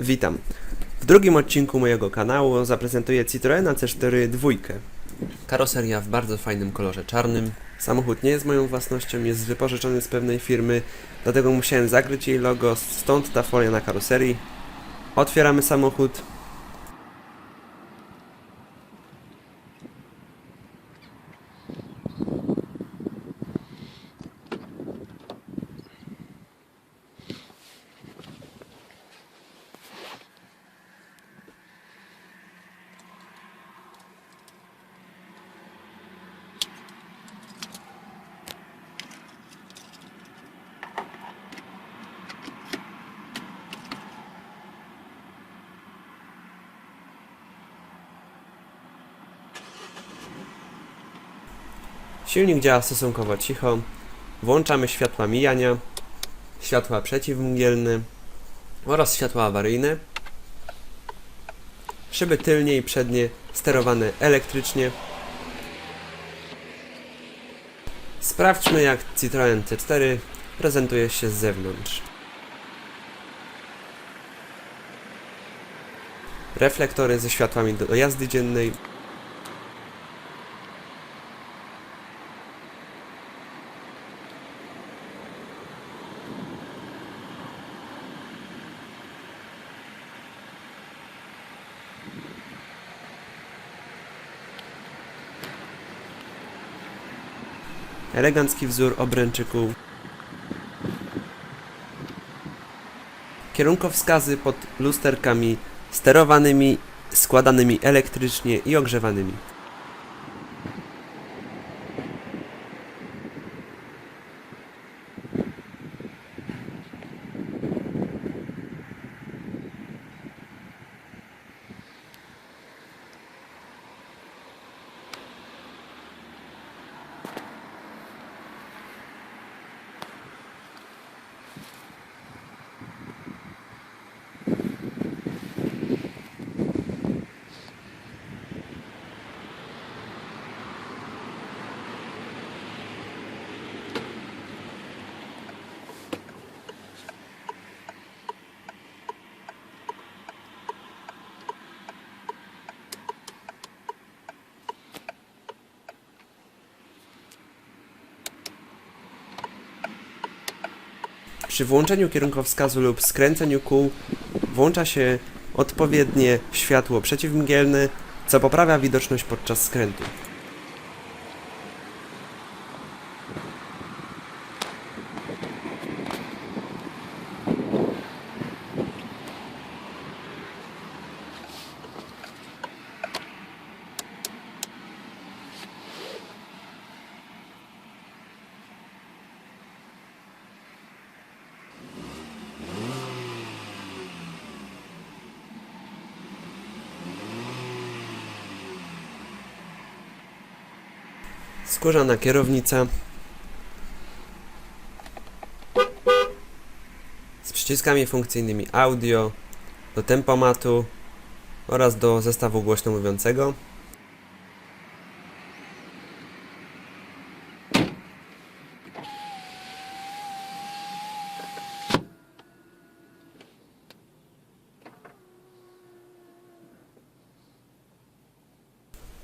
Witam. W drugim odcinku mojego kanału zaprezentuję Citroena C4 dwójkę. Karoseria w bardzo fajnym kolorze czarnym. Samochód nie jest moją własnością, jest wypożyczony z pewnej firmy, dlatego musiałem zakryć jej logo, stąd ta folia na karoserii. Otwieramy samochód. Silnik działa stosunkowo cicho. Włączamy światła mijania, światła przeciwmgielne oraz światła awaryjne. Szyby tylnie i przednie sterowane elektrycznie. Sprawdźmy jak Citroen C4 prezentuje się z zewnątrz. Reflektory ze światłami do jazdy dziennej, elegancki wzór obręczy kół. Kierunkowskazy pod lusterkami sterowanymi, składanymi elektrycznie i ogrzewanymi. Przy włączeniu kierunkowskazu lub skręceniu kół włącza się odpowiednie światło przeciwmgielne, co poprawia widoczność podczas skrętu. Skórzana kierownica z przyciskami funkcyjnymi audio, do tempomatu oraz do zestawu głośno mówiącego.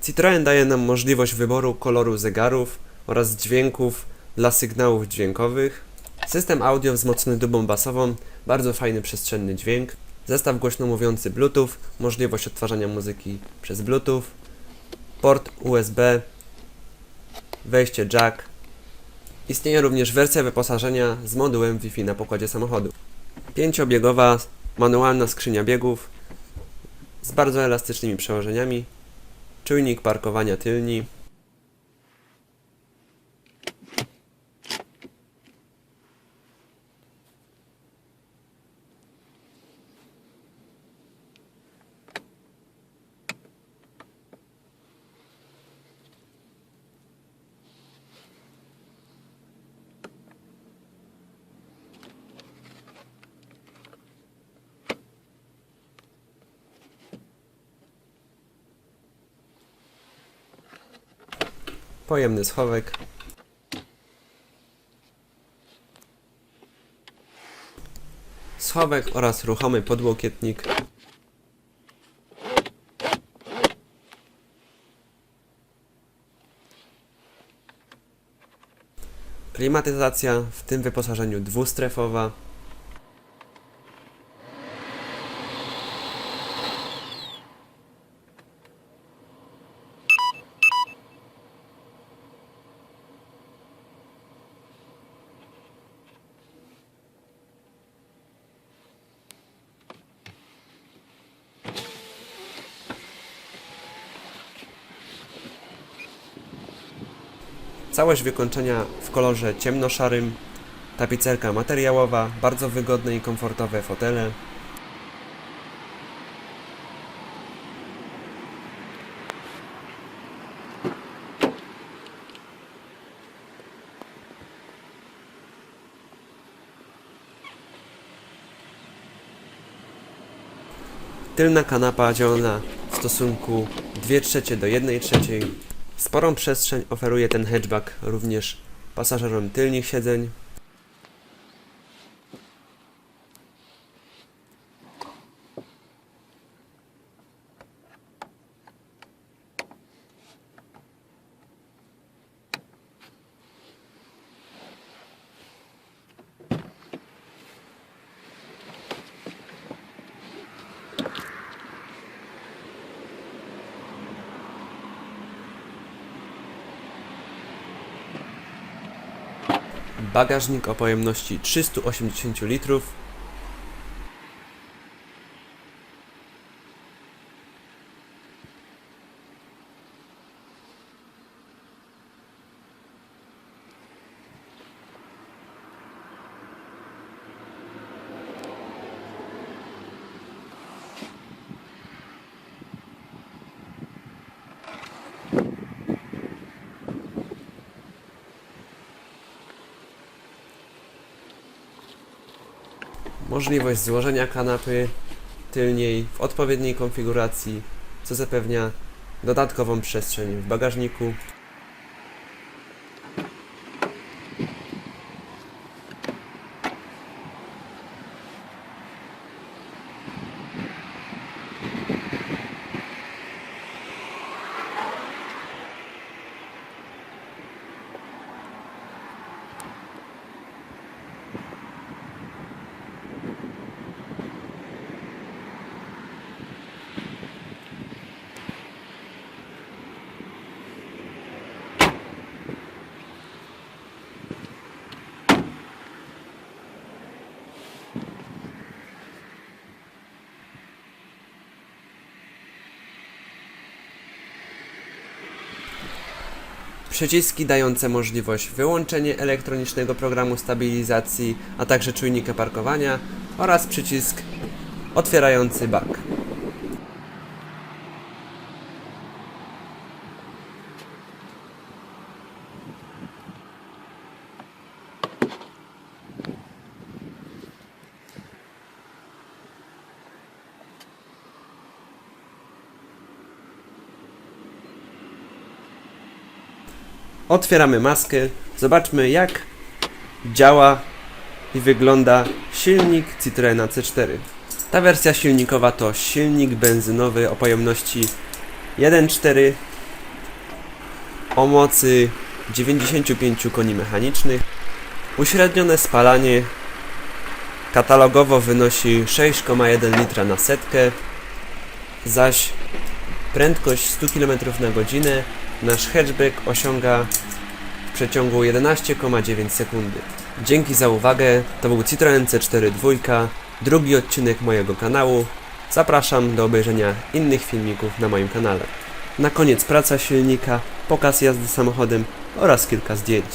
Citroen daje nam możliwość wyboru koloru zegarów oraz dźwięków dla sygnałów dźwiękowych. System audio wzmocniony dubą basową, bardzo fajny przestrzenny dźwięk. Zestaw głośno mówiący Bluetooth, możliwość odtwarzania muzyki przez Bluetooth. Port USB, wejście jack. Istnieje również wersja wyposażenia z modułem Wi-Fi na pokładzie samochodu. Pięciobiegowa manualna skrzynia biegów z bardzo elastycznymi przełożeniami, czujnik parkowania tylni, pojemny schowek, schowek oraz ruchomy podłokietnik. Klimatyzacja, w tym wyposażeniu dwustrefowa. Całość wykończenia w kolorze ciemnoszarym, tapicerka materiałowa, bardzo wygodne i komfortowe fotele. Tylna kanapa dzielona w stosunku 2 trzecie do 1 trzeciej. Sporą przestrzeń oferuje ten hatchback również pasażerom tylnych siedzeń. Bagażnik o pojemności 380 litrów. Możliwość złożenia kanapy tylniej w odpowiedniej konfiguracji, co zapewnia dodatkową przestrzeń w bagażniku. Przyciski dające możliwość wyłączenia elektronicznego programu stabilizacji, a także czujnika parkowania oraz przycisk otwierający bak. Otwieramy maskę, zobaczmy jak działa i wygląda silnik Citroena C4. Ta wersja silnikowa to silnik benzynowy o pojemności 1.4 o mocy 95 koni mechanicznych. Uśrednione spalanie katalogowo wynosi 6,1 litra na setkę, zaś prędkość 100 km na godzinę nasz hatchback osiąga w przeciągu 11,9 sekundy. Dzięki za uwagę, to był Citroen C4 2, drugi odcinek mojego kanału. Zapraszam do obejrzenia innych filmików na moim kanale. Na koniec praca silnika, pokaz jazdy samochodem oraz kilka zdjęć.